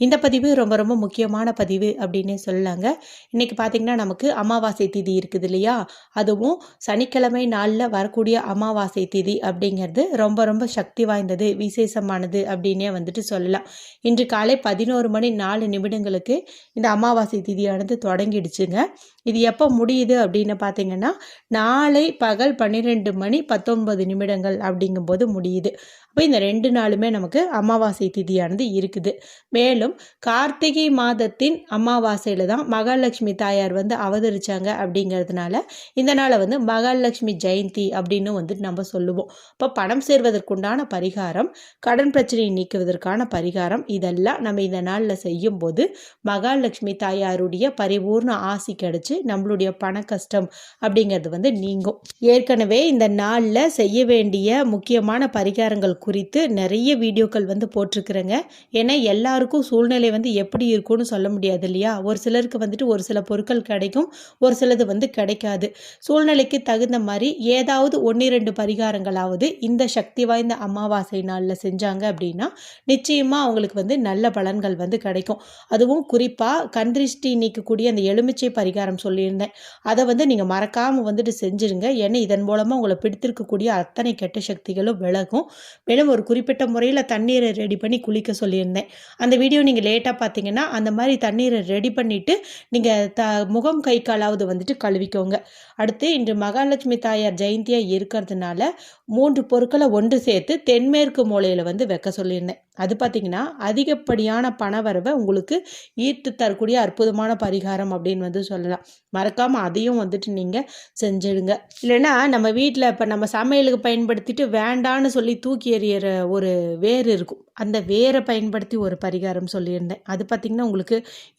இந்த பதிவு ரொம்ப ரொம்ப முக்கியமான பதிவு அப்படின்னே சொல்லலாங்க. இன்றைக்கி பார்த்திங்கன்னா நமக்கு அமாவாசை திதி இருக்குது இல்லையா? அதுவும் சனிக்கிழமை நாளில் வரக்கூடிய அமாவாசை திதி அப்படிங்கிறது ரொம்ப ரொம்ப சக்தி வாய்ந்தது விசேஷமானது அப்படின்னே வந்துட்டு சொல்லலாம். இன்று காலை பதினோரு மணி நாலு நிமிடங்களுக்கு இந்த அமாவாசை திதியானது தொடங்கிடுச்சுங்க. இது எப்போ முடியுது அப்படின்னு பார்த்தீங்கன்னா நாளை பகல் பன்னிரெண்டு மணி பத்தொன்பது நிமிடங்கள் அப்படிங்கும்போது முடியுது. அப்போ இந்த ரெண்டு நாளுமே நமக்கு அமாவாசை திதியானது இருக்குது. மேலும் கார்த்திகை மாதத்தின் அமாவாசையில் தான் மகாலட்சுமி தாயார் வந்து அவதரிச்சாங்க அப்படிங்கிறதுனால இந்த நாளை வந்து மகாலட்சுமி ஜெயந்தி அப்படின்னு வந்துட்டு நம்ம சொல்லுவோம். இப்போ பணம் சேர்வதற்குண்டான பரிகாரம் கடன் பிரச்சனையை நீக்குவதற்கான பரிகாரம் இதெல்லாம் நம்ம இந்த நாளில் செய்யும்போது மகாலட்சுமி தாயாருடைய பரிபூர்ண ஆசி கிடைச்சி நம்மளுடைய பண கஷ்டம் அப்படிங்கிறது வந்து நீங்கும். ஏற்கனவே இந்த நாளில் செய்ய வேண்டிய முக்கியமான பரிகாரங்கள் குறித்து நிறைய வீடியோக்கள் வந்து போட்டிருக்கிறேங்க. ஏன்னா எல்லாருக்கும் சூழ்நிலை வந்து எப்படி இருக்கும்னு சொல்ல முடியாது இல்லையா? ஒரு சிலருக்கு வந்துட்டு ஒரு சில பொருட்கள் கிடைக்கும் ஒரு சிலது வந்து கிடைக்காது. சூழ்நிலைக்கு தகுந்த மாதிரி ஏதாவது ஒன்று ரெண்டு பரிகாரங்களாவது இந்த சக்தி வாய்ந்த அமாவாசை நாளில் செஞ்சாங்க அப்படின்னா நிச்சயமாக அவங்களுக்கு வந்து நல்ல பலன்கள் வந்து கிடைக்கும். அதுவும் குறிப்பாக கந்திருஷ்டி நீக்கக்கூடிய அந்த எலுமிச்சை பரிகாரம் சொல்லியிருந்தேன். அதை வந்து நீங்கள் மறக்காமல் வந்துட்டு செஞ்சுருங்க. ஏன்னா இதன் மூலமாக உங்களை பிடித்திருக்கக்கூடிய அத்தனை கெட்ட சக்திகளும் விலகும். மேலும் ஒரு குறிப்பிட்ட முறையில் தண்ணீரை ரெடி பண்ணி குளிக்க சொல்லியிருந்தேன். அந்த வீடியோ நீங்கள் லேட்டாக பார்த்தீங்கன்னா அந்த மாதிரி தண்ணீரை ரெடி பண்ணிவிட்டு நீங்கள் த முகம் கை காலாவது வந்துட்டு கழுவிக்கோங்க. அடுத்து இன்று மகாலட்சுமி தாயார் ஜெயந்தியாக இருக்கிறதுனால மூன்று பொருட்களை ஒன்று சேர்த்து தென்மேற்கு மூலையில் வந்து வைக்க சொல்லியிருந்தேன். அது பார்த்திங்கன்னா அதிகப்படியான பணவரவை உங்களுக்கு ஈர்த்து தரக்கூடிய அற்புதமான பரிகாரம் அப்படின்னு வந்து சொல்லலாம். மறக்காமல் அதையும் வந்துட்டு நீங்கள் செஞ்சிடுங்க. இல்லைன்னா நம்ம வீட்டில் இப்போ நம்ம சமையலுக்கு பயன்படுத்திட்டு வேண்டான்னு சொல்லி தூக்கி எறிகிற ஒரு வேர் இருக்கும். அந்த வேரை பயன்படுத்தி ஒரு பரிகாரம் சொல்லியிருந்தேன். அது பார்த்திங்கன்னா உங்களுக்கு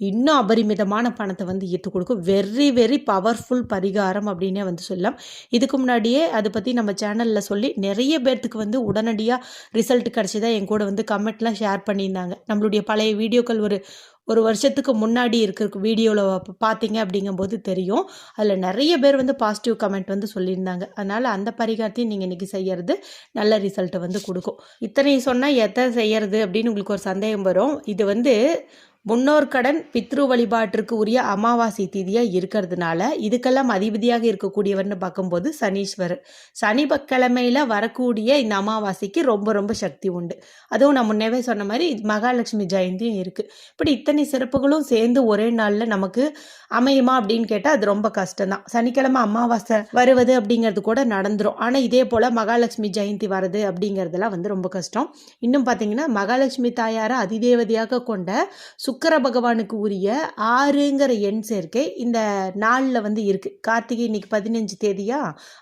இன்னும் அபரிமிதமான பணத்தை வந்து ஈர்த்து கொடுக்கும். வெரி வெரி பவர்ஃபுல் பரிகாரம் அப்படின்னே வந்து சொல்லலாம். இதுக்கு முன்னாடியே அதை பற்றி நம்ம சேனலில் சொல்லி நிறைய பேர்த்துக்கு வந்து உடனடியாக ரிசல்ட் கிடச்சிதான் என் கூட வந்து கமெண்ட்லாம் ஷேர் பண்ணியிருந்தாங்க. நம்மளுடைய பழைய வீடியோக்கள் ஒரு ஒரு வருஷத்துக்கு முன்னாடி இருக்கிற வீடியோவில் பார்த்தீங்க அப்படிங்கும்போது தெரியும். அதில் நிறைய பேர் வந்து பாசிட்டிவ் கமெண்ட் வந்து சொல்லியிருந்தாங்க. அதனால் அந்த பரிகாரத்தையும் நீங்கள் இன்றைக்கி செய்கிறது நல்ல ரிசல்ட்டை வந்து கொடுக்கும். இத்தனை சொன்னால் எதை செய்கிறது அப்படின்னு உங்களுக்கு ஒரு சந்தேகம் வரும். இது வந்து முன்னோர் கடன் பித்ரு வழிபாட்டிற்கு உரிய அமாவாசை திதியாக இருக்கிறதுனால இதுக்கெல்லாம் அதிபதியாக இருக்கக்கூடியவர்னு பார்க்கும்போது சனீஸ்வரர். சனி கிழமையில் வரக்கூடிய இந்த அமாவாசைக்கு ரொம்ப ரொம்ப சக்தி உண்டு. அதுவும் நான் முன்னே சொன்ன மாதிரி மகாலட்சுமி ஜெயந்தியும் இருக்குது இப்படி இத்தனை சிறப்புகளும் சேர்ந்து ஒரே நாளில் நமக்கு அமையுமா அப்படின்னு கேட்டால் அது ரொம்ப கஷ்டம்தான். சனிக்கிழமை அமாவாசை வருவது அப்படிங்கிறது கூட நடந்துடும் ஆனால் இதே போல் மகாலட்சுமி ஜெயந்தி வருது அப்படிங்கிறதெல்லாம் வந்து ரொம்ப கஷ்டம். இன்னும் பார்த்தீங்கன்னா மகாலட்சுமி தாயாரை அதிதேவதையாக கொண்ட சுக்கர பகவானுக்கு உரிய ஆறுங்கிற எண் சேர்க்கை இந்த நாளில் வந்து இருக்குது கார்த்திகை இன்னைக்கு பதினஞ்சு தேதியா?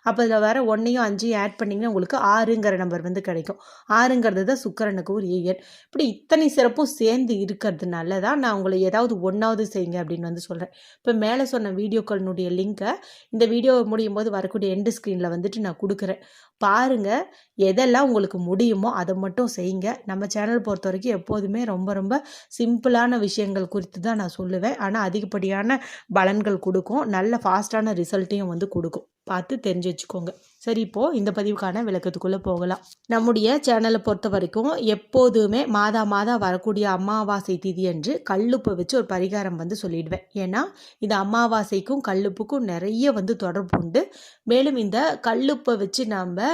அப்போ இதில் வர ஒன்றையும் அஞ்சையும் ஆட் பண்ணிங்கன்னா உங்களுக்கு ஆறுங்கிற நம்பர் வந்து கிடைக்கும். ஆறுங்கிறது தான் சுக்கரனுக்கு உரிய எண். இப்படி இத்தனை சிறப்பும் சேர்ந்து இருக்கிறதுனால தான் நான் உங்களை ஏதாவது ஒன்றாவது செய்யுங்க அப்படின்னு வந்து சொல்கிறேன் இப்போ மேலே சொன்ன வீடியோக்களினுடைய லிங்க்கை இந்த வீடியோ முடியும் போது வரக்கூடிய எண்டு ஸ்க்ரீனில் வந்துட்டு நான் கொடுக்குறேன். பாருங்கள் எதெல்லாம் உங்களுக்கு முடியுமோ அதை மட்டும் செய்யுங்க. நம்ம சேனல் பொறுத்த வரைக்கும் எப்போதுமே ரொம்ப ரொம்ப சிம்பிளான விஷயங்கள் குறித்து தான் நான் சொல்லுவேன். ஆனால் அதிகப்படியான பலன்கள் கொடுக்கும். நல்ல ஃபாஸ்ட்டான ரிசல்ட்டையும் வந்து கொடுக்கும். பார்த்து தெரிஞ்சு வச்சுக்கோங்க. சரி இப்போது இந்த பதிவுக்கான விளக்கத்துக்குள்ளே போகலாம். நம்முடைய சேனலை பொறுத்த வரைக்கும் எப்போதுமே மாதா மாதா வரக்கூடிய அமாவாசை திதி என்று கல்லுப்பை வச்சு ஒரு பரிகாரம் வந்து சொல்லிடுவேன். ஏன்னா இந்த அமாவாசைக்கும் கல்லுப்புக்கும் நிறைய வந்து தொடர்பு உண்டு. மேலும் இந்த கல்லுப்பை வச்சு நம்ம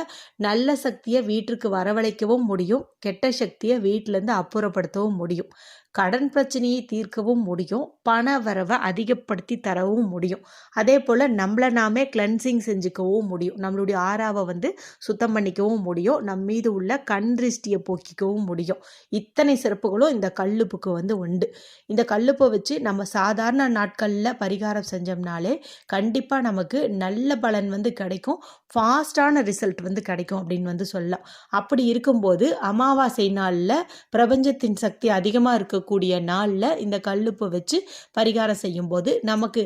நல்ல சக்தியை வீட்டிற்கு வரவழைக்கவும் முடியும். கெட்ட சக்தியை வீட்டிலேருந்து அப்புறப்படுத்தவும் முடியும். கடன் பிரச்சனையை தீர்க்கவும் முடியும் பண வரவை அதிகப்படுத்தி தரவும் முடியும். அதே போல் நம்மளை நாமே கிளென்சிங் செஞ்சுக்கவும் முடியும். நம்மளுடைய ஆறாவை வந்து சுத்தம் பண்ணிக்கவும் முடியும். நம் மீது உள்ள கண் திருஷ்டியை போக்கிக்கவும் முடியும். இத்தனை சிறப்புகளும் இந்த கல்லுப்புக்கு வந்து உண்டு. இந்த கல்லுப்பை வச்சு நம்ம சாதாரண நாட்களில் பரிகாரம் செஞ்சோம்னாலே கண்டிப்பாக நமக்கு நல்ல பலன் வந்து கிடைக்கும். ஃபாஸ்டான ரிசல்ட் வந்து கிடைக்கும் அப்படின்னு வந்து சொல்லலாம். அப்படி இருக்கும்போது அமாவாசை நாளில் பிரபஞ்சத்தின் சக்தி அதிகமாக இருக்க இருக்கக்கூடிய நாளில் இந்த கல்லுப்பை வச்சு பரிகாரம் செய்யும்போது நமக்கு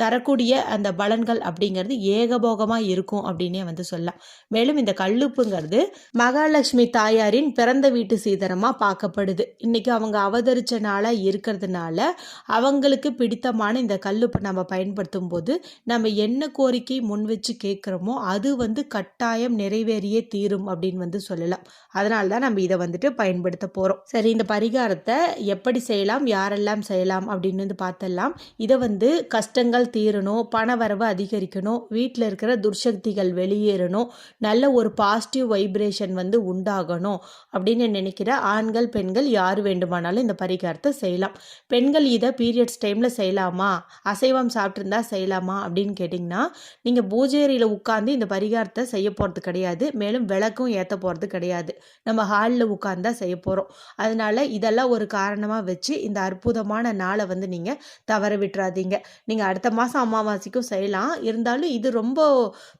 தரக்கூடிய அந்த பலன்கள் அப்படிங்கிறது ஏகபோகமாக இருக்கும் அப்படின்னே வந்து சொல்லலாம். மேலும் இந்த கல்லுப்புங்கிறது மகாலட்சுமி தாயாரின் பிறந்த வீட்டு சீதனமாக பார்க்கப்படுது. இன்னைக்கு அவங்க அவதரிச்ச நாளாக இருக்கிறதுனால அவங்களுக்கு பிடித்தமான இந்த கல்லுப்பை நம்ம பயன்படுத்தும் போது நம்ம என்ன கோரிக்கை முன் வச்சு கேட்குறோமோ அது வந்து கட்டாயம் நிறைவேறியே தீரும் அப்படின்னு வந்து சொல்லலாம். அதனால தான் நம்ம இதை வந்துட்டு பயன்படுத்த போகிறோம் சரி இந்த பரிகாரத்தை எப் எப்படி செய்யலாம் யாரெல்லாம் செய்யலாம் அப்படின்னு வந்து பார்த்தலாம் இதை வந்து கஷ்டங்கள் தீரணும் பண வரவு அதிகரிக்கணும் வீட்டில் இருக்கிற துர்சக்திகள் வெளியேறணும் நல்ல ஒரு பாசிட்டிவ் வைப்ரேஷன் வந்து உண்டாகணும் அப்படின்னு நினைக்கிற ஆண்கள் பெண்கள் யார் வேண்டுமானாலும் இந்த பரிகாரத்தை செய்யலாம். பெண்கள் இதை பீரியட்ஸ் டைமில் செய்யலாமா? அசைவம் சாப்பிட்ருந்தா செய்யலாமா அப்படின்னு கேட்டிங்கன்னா நீங்கள் பூஜேரியில் உட்காந்து இந்த பரிகாரத்தை செய்ய போகிறது கிடையாது. மேலும் விளக்கும் ஏற்ற போகிறது கிடையாது. நம்ம ஹாலில் உட்காந்து தான் செய்ய போகிறோம் அதனால் இதெல்லாம் ஒரு காரணமாக வச்சு இந்த அற்புதமான நாளை வந்து நீங்கள் தவற விட்டுறாதீங்க. நீங்கள் அடுத்த மாதம் அமாவாசைக்கும் செய்யலாம். இருந்தாலும் இது ரொம்ப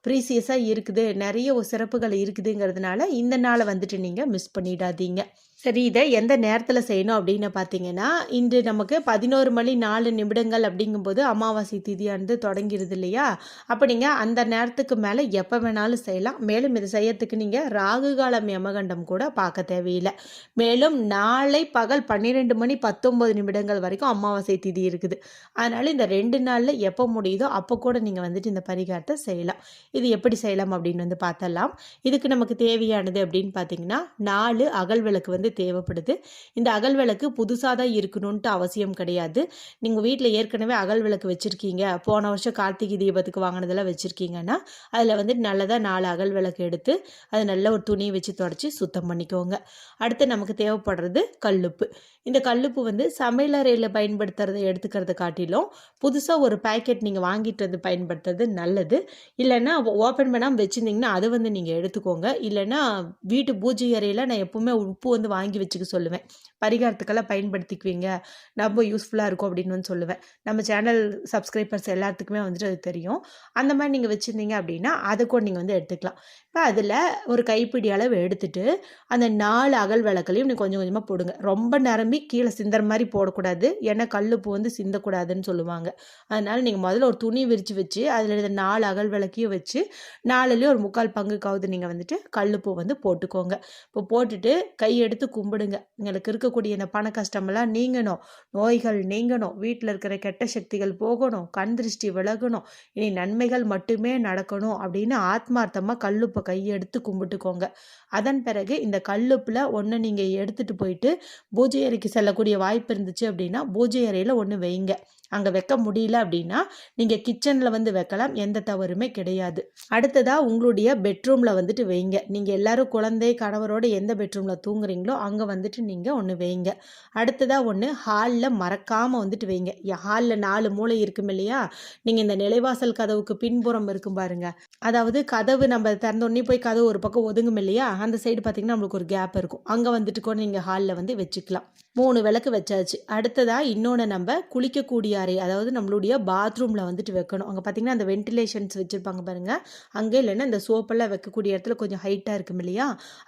ப்ரீசியஸாக இருக்குது. நிறைய சிறப்புகள் இருக்குதுங்கிறதுனால இந்த நாளை வந்துட்டு நீங்கள் மிஸ் பண்ணிடாதீங்க. சரி இதை எந்த நேரத்தில் செய்யணும் அப்படின்னு பார்த்தீங்கன்னா இன்று நமக்கு பதினோரு மணி நாலு நிமிடங்கள் அப்படிங்கும்போது அமாவாசை திதியானது தொடங்கிடுது இல்லையா? அப்போ நீங்கள் அந்த நேரத்துக்கு மேலே எப்போ வேணாலும் செய்யலாம். மேலும் இதை செய்யறதுக்கு நீங்கள் ராகு காலம் யமகண்டம் கூட பார்க்க தேவையில்லை. மேலும் நாளை பகல் பன்னிரெண்டு மணி பத்தொம்பது நிமிடங்கள் வரைக்கும் அமாவாசை திதி இருக்குது. அதனால் இந்த ரெண்டு நாளில் எப்போ முடியுதோ அப்போ கூட நீங்கள் வந்துட்டு இந்த பரிகாரத்தை செய்யலாம். இது எப்படி செய்யலாம் அப்படின்னு வந்து பார்த்தலாம் இதுக்கு நமக்கு தேவையானது அப்படின்னு பார்த்தீங்கன்னா நாலு அகல் விளக்கு வந்து தேவைப்படுது. இந்த அகல் விளக்கு புதுசாக தான் இருக்கணும்ன்ட்டு அவசியம் கிடையாது. நீங்கள் வீட்டில் ஏற்கனவே அகல் விளக்கு வச்சுருக்கீங்க. போன வருஷம் கார்த்திகை தீபத்துக்கு வாங்கினதெல்லாம் வச்சுருக்கீங்கன்னா அதில் வந்து நல்லதாக நாலு அகல் விளக்கு எடுத்து அது நல்ல ஒரு துணியை வச்சு தொடச்சி சுத்தம் பண்ணிக்கோங்க. அடுத்து நமக்கு தேவைப்படுறது கல்லுப்பு. இந்த கல்லுப்பு வந்து சமையலறையில் பயன்படுத்துறதை எடுத்துக்கிறத காட்டிலும் புதுசாக ஒரு பேக்கெட் நீங்கள் வாங்கிட்டு வந்து பயன்படுத்துறது நல்லது. இல்லைன்னா ஓப்பன் பண்ணாமல் வச்சுருந்தீங்கன்னா அதை வந்து நீங்கள் எடுத்துக்கோங்க. இல்லைன்னா வீட்டு பூஜை அறையில் நான் எப்போவுமே உப்பு வந்து வாங்கி வச்சுக்க சொல்லுவேன். பரிகாரத்துக்கெல்லாம் பயன்படுத்திக்குவீங்க. ரொம்ப யூஸ்ஃபுல்லாக இருக்கும் அப்படின்னு வந்து சொல்லுவேன். நம்ம சேனல் சப்ஸ்கிரைபர்ஸ் எல்லாத்துக்குமே வந்துட்டு அது தெரியும். அந்த மாதிரி நீங்கள் வச்சுருந்தீங்க அப்படின்னா அதை கூட நீங்கள் வந்து எடுத்துக்கலாம். இப்போ அதில் ஒரு கைப்பிடி அளவு எடுத்துட்டு அந்த நாலு அகல் விளக்கலையும் நீங்கள் கொஞ்சம் கொஞ்சமாக போடுங்க. ரொம்ப நிரம்பி கீழே சிந்துற மாதிரி போடக்கூடாது. ஏன்னா கல்லுப்பு வந்து சிந்தக்கூடாதுன்னு சொல்லுவாங்க. அதனால் நீங்கள் முதல்ல ஒரு துணி விரித்து வச்சு அதில் இருந்த நாலு அகல் விளக்கையும் வச்சு நாலுலேயும் ஒரு முக்கால் பங்குக்காவது நீங்கள் வந்துட்டு கல்லுப்பு வந்து போட்டுக்கோங்க. இப்போ போட்டுட்டு கையெடுத்து கும்பிடுங்க. உங்களுக்கு இருக்கக்கூடிய இந்த பண கஷ்டமெல்லாம் நீங்கணும். நோய்கள் நீங்கணும். வீட்டில் இருக்கிற கெட்ட சக்திகள் போகணும். கண் திருஷ்டி விலகணும். இனி நன்மைகள் மட்டுமே நடக்கணும் அப்படின்னு ஆத்மார்த்தமாக கல்லுப்பை கையெடுத்து கும்பிட்டுக்கோங்க. அதன் பிறகு இந்த கல்லுப்பில் ஒன்று நீங்கள் எடுத்துகிட்டு போயிட்டு பூஜை அறைக்கு செல்லக்கூடிய வாய்ப்பு இருந்துச்சு அப்படின்னா பூஜை அறையில் ஒன்று வைங்க. அங்கே வைக்க முடியல அப்படின்னா நீங்கள் கிச்சனில் வந்து வைக்கலாம். எந்த தவறுமே கிடையாது. அடுத்ததாக உங்களுடைய பெட்ரூமில் வந்துட்டு வைங்க. நீங்கள் எல்லாரும் குழந்தை கணவரோட எந்த பெட்ரூமில் தூங்குறீங்களோ அங்கே வந்துட்டு நீங்கள் ஒன்று வைங்க. அடுத்ததாக ஒன்று ஹாலில் மறக்காமல் வந்துட்டு வைங்க. ஹாலில் நாலு மூளை இருக்கும் இல்லையா? நீங்கள் இந்த நிலைவாசல் கதவுக்கு பின்புறம் இருக்கும் பாருங்க. அதாவது கதவு நம்ம திறந்தோடனே போய் கதவு ஒரு பக்கம் ஒதுங்கும் இல்லையா? அந்த சைடு பார்த்திங்கன்னா நம்மளுக்கு ஒரு கேப் இருக்கும். அங்கே வந்துட்டு கூட நீங்கள் ஹாலில் வந்து வச்சுக்கலாம். மூணு விளக்கு வச்சாச்சு. அடுத்ததாக இன்னொன்று நம்ம குளிக்கக்கூடிய அறை அதாவது நம்மளுடைய பாத்ரூமில் வந்துட்டு வைக்கணும். அங்கே பார்த்திங்கன்னா அந்த வென்டிலேஷன்ஸ் வச்சுருப்பாங்க பாருங்கள் அங்கே இல்லைன்னா இந்த சோப்பெல்லாம் வைக்கக்கூடிய இடத்துல கொஞ்சம் ஹைட்டாக இருக்கும் இல்லையா?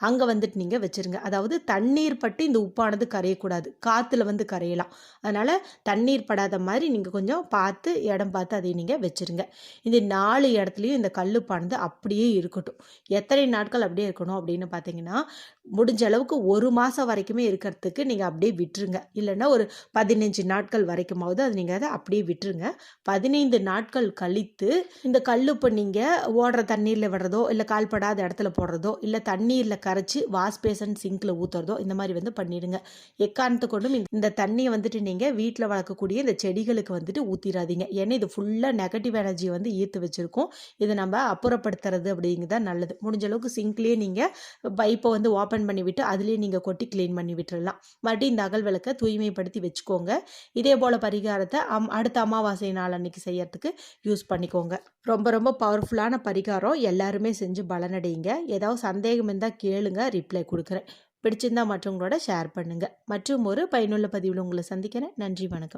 அங்கே வந்துட்டு நீங்கள் வச்சுருங்க. அதாவது தண்ணீர் பட்டு இந்த உப்பானது கரையக்கூடாது. காற்றுல வந்து கரையலாம். அதனால் தண்ணீர் படாத மாதிரி நீங்கள் கொஞ்சம் பார்த்து இடம் பார்த்து அதை நீங்கள் வச்சுருங்க. இந்த நாலு இடத்துலையும் இந்த கல்லுப்பானது அப்படியே இருக்கட்டும். எத்தனை நாட்கள் அப்படியே இருக்கணும் அப்படின்னு பார்த்தீங்கன்னா முடிஞ்ச அளவுக்கு ஒரு மாதம் வரைக்குமே இருக்கிறதுக்கு நீங்கள் அப்படியே விட்டுருங்க. இல்லைன்னா ஒரு பதினஞ்சு நாட்கள் வரைக்குமாவது அது நீங்கள் அதை அப்படியே விட்டுருங்க. பதினைந்து நாட்கள் கழித்து இந்த கல்லுப்பை நீங்கள் ஓடுற தண்ணீரில் விடுறதோ இல்லை கால்படாத இடத்துல போடுறதோ இல்லை தண்ணீரில் கரைச்சி வாஷ் பேசன் சிங்கில் ஊற்றுறதோ இந்த மாதிரி வந்து பண்ணிடுங்க. எக்காரணத்து கொண்டும் இந்த தண்ணியை வந்துட்டு நீங்கள் வீட்டில் வளர்க்கக்கூடிய இந்த செடிகளுக்கு வந்துட்டு ஊற்றிடாதீங்க ஏன்னா இது ஃபுல்லாக நெகட்டிவ் எனர்ஜி வந்து ஈர்த்து வச்சுருக்கோம். இதை நம்ம அப்புறப்படுத்துறது அப்படிங்கிறது நல்லது. முடிஞ்ச அளவுக்கு சிங்க்லேயே நீங்கள் பைப்பை வந்து ஓப்பன் பண்ணி விட்டு அதுலேயே நீங்கள் கொட்டி க்ளீன் பண்ணி விட்டுறலாம். மறுபடியும் இந்த அகல் விளக்கை தூய்மைப்படுத்தி வச்சுக்கோங்க. இதே போல் பரிகாரத்தை அம் அடுத்த அமாவாசை நாள் அன்னைக்கு செய்யறதுக்கு யூஸ் பண்ணிக்கோங்க. ரொம்ப ரொம்ப பவர்ஃபுல்லான பரிகாரம். எல்லாருமே செஞ்சு பலனடைங்க ஏதாவது சந்தேகம் இருந்தால் கேளுங்க ரிப்ளை கொடுக்குறேன். பிடிச்சிருந்தா மற்றவங்களோட ஷேர் பண்ணுங்கள் மற்றும் ஒரு பயனுள்ள பதிவில் உங்களை சந்திக்கிறேன். நன்றி வணக்கம்.